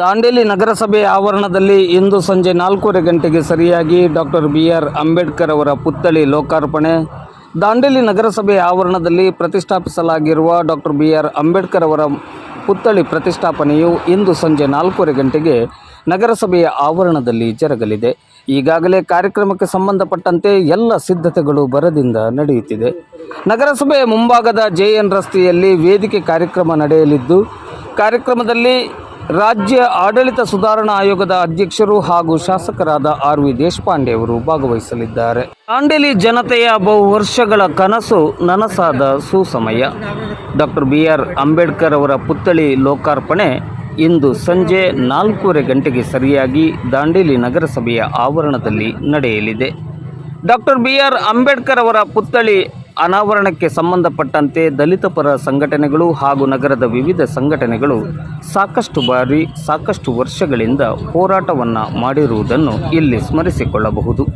ದಾಂಡೇಲಿ ನಗರಸಭೆ ಆವರಣದಲ್ಲಿ ಇಂದು ಸಂಜೆ ನಾಲ್ಕೂವರೆ ಗಂಟೆಗೆ ಸರಿಯಾಗಿ ಡಾಕ್ಟರ್ ಬಿ ಆರ್ ಅಂಬೇಡ್ಕರ್ ಅವರ ಪುತ್ಥಳಿ ಲೋಕಾರ್ಪಣೆ. ದಾಂಡೇಲಿ ನಗರಸಭೆ ಆವರಣದಲ್ಲಿ ಪ್ರತಿಷ್ಠಾಪಿಸಲಾಗಿರುವ ಡಾಕ್ಟರ್ ಬಿ ಆರ್ ಅಂಬೇಡ್ಕರ್ ಅವರ ಪುತ್ಥಳಿ ಪ್ರತಿಷ್ಠಾಪನೆಯು ಇಂದು ಸಂಜೆ ನಾಲ್ಕೂವರೆ ಗಂಟೆಗೆ ನಗರಸಭೆಯ ಆವರಣದಲ್ಲಿ ಜರುಗಲಿದೆ. ಈಗಾಗಲೇ ಕಾರ್ಯಕ್ರಮಕ್ಕೆ ಸಂಬಂಧಪಟ್ಟಂತೆ ಎಲ್ಲ ಸಿದ್ಧತೆಗಳು ಭರದಿಂದ ನಡೆಯುತ್ತಿದೆ. ನಗರಸಭೆಯ ಮುಂಭಾಗದ ಜೆ ರಸ್ತೆಯಲ್ಲಿ ವೇದಿಕೆ ಕಾರ್ಯಕ್ರಮ ನಡೆಯಲಿದ್ದು, ಕಾರ್ಯಕ್ರಮದಲ್ಲಿ ರಾಜ್ಯ ಆಡಳಿತ ಸುಧಾರಣಾ ಆಯೋಗದ ಅಧ್ಯಕ್ಷರು ಹಾಗೂ ಶಾಸಕರಾದ ಆರ್ ವಿ ದೇಶಪಾಂಡೆ ಅವರು ಭಾಗವಹಿಸಲಿದ್ದಾರೆ. ದಾಂಡೇಲಿ ಜನತೆಯ ಬಹು ವರ್ಷಗಳ ಕನಸು ನನಸಾದ ಸುಸಮಯ. ಡಾಕ್ಟರ್ ಬಿ ಆರ್ ಅಂಬೇಡ್ಕರ್ ಅವರ ಪುತ್ಥಳಿ ಲೋಕಾರ್ಪಣೆ ಇಂದು ಸಂಜೆ ನಾಲ್ಕೂವರೆ ಗಂಟೆಗೆ ಸರಿಯಾಗಿ ದಾಂಡೇಲಿ ನಗರಸಭೆಯ ಆವರಣದಲ್ಲಿ ನಡೆಯಲಿದೆ. ಡಾಕ್ಟರ್ ಬಿ ಆರ್ ಅಂಬೇಡ್ಕರ್ ಅವರ ಪುತ್ಥಳಿ ಅನಾವರಣಕ್ಕೆ ಸಂಬಂಧಪಟ್ಟಂತೆ ದಲಿತ ಪರ ಸಂಘಟನೆಗಳು ಹಾಗೂ ನಗರದ ವಿವಿಧ ಸಂಘಟನೆಗಳು ಸಾಕಷ್ಟು ಬಾರಿ, ಸಾಕಷ್ಟು ವರ್ಷಗಳಿಂದ ಹೋರಾಟವನ್ನು ಮಾಡಿರುವುದನ್ನು ಇಲ್ಲಿ ಸ್ಮರಿಸಿಕೊಳ್ಳಬಹುದು.